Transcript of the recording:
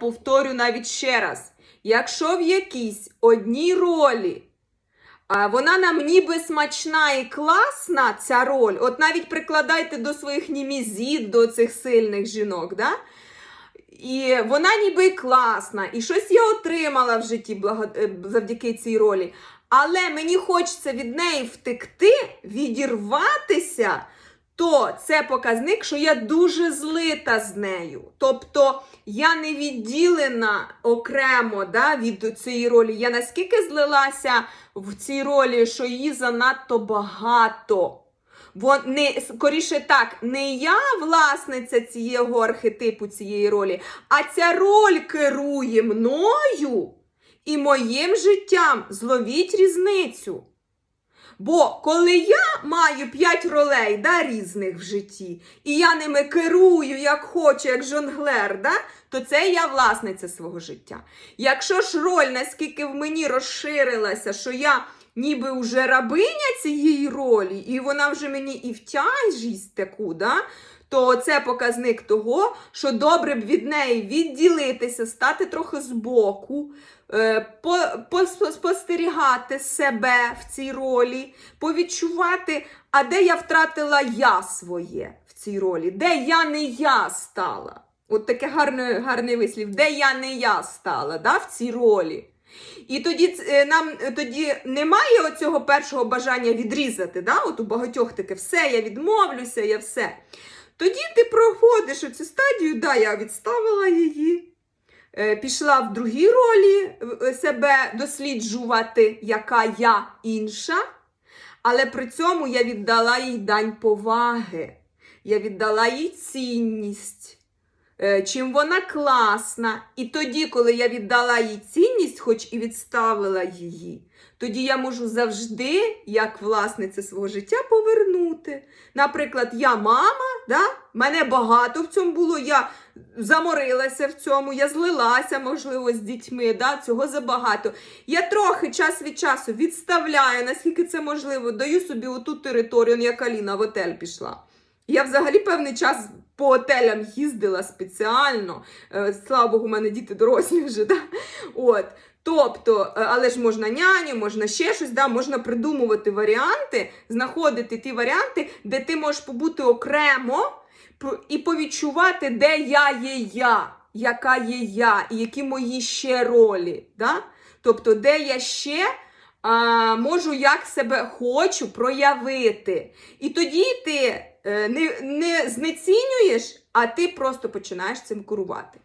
Повторю навіть ще раз: якщо в якійсь одній ролі вона нам ніби смачна і класна, ця роль, от навіть прикладайте до своїх німізід, до цих сильних жінок, да? І вона ніби й класна, і щось я отримала в житті е, завдяки цій ролі. Але мені хочеться від неї втекти, відірватися, то це показник, що я дуже злита з нею. Тобто я не відділена окремо да, від цієї ролі. Я наскільки злилася в цій ролі, що її занадто багато. Бо не скоріше так, не я власниця цього архетипу цієї ролі, а ця роль керує мною і моїм життям. Зловіть різницю. Бо коли я маю п'ять ролей да, різних в житті, і я ними керую, як хочу, як жонглер, да, то це я власниця свого життя. Якщо ж роль наскільки в мені розширилася, що я ніби вже рабиня цієї ролі, і вона вже мені і в тяжість таку, да, то це показник того, що добре б від неї відділитися, стати трохи збоку, е, по, по, спостерігати себе в цій ролі, повідчувати, а де я втратила я своє в цій ролі, де я не я стала. От таке гарний, гарний вислів, де я не я стала да, в цій ролі. І тоді е, нам е, тоді немає оцього першого бажання відрізати. Да? От у багатьох таке все, я відмовлюся, я все. Тоді ти проходиш оцю стадію, да, я відставила її, е, пішла в другій ролі себе досліджувати, яка я інша, але при цьому я віддала їй дань поваги, я віддала їй цінність. Е, Чим вона класна. І тоді, коли я віддала їй цінність, хоч і відставила її, тоді я можу завжди, як власниця свого життя, повернути. Наприклад, я мама, да? мене багато в цьому було, я заморилася в цьому, я злилася, можливо, з дітьми, да? цього забагато. Я трохи час від часу відставляю, наскільки це можливо, даю собі оту територію, ну, як Аліна в отель пішла. Я взагалі певний час по отелям їздила спеціально. Е, Слава Богу, у мене діти дорослі вже. Да? От. Тобто, е, але ж можна няню, можна ще щось, да? можна придумувати варіанти, знаходити ті варіанти, де ти можеш побути окремо і повідчувати, де я є я, яка є я, і які мої ще ролі. Да? Тобто, де я ще а, можу як себе хочу проявити. І тоді ти не, не знецінюєш, а ти просто починаєш цим керувати.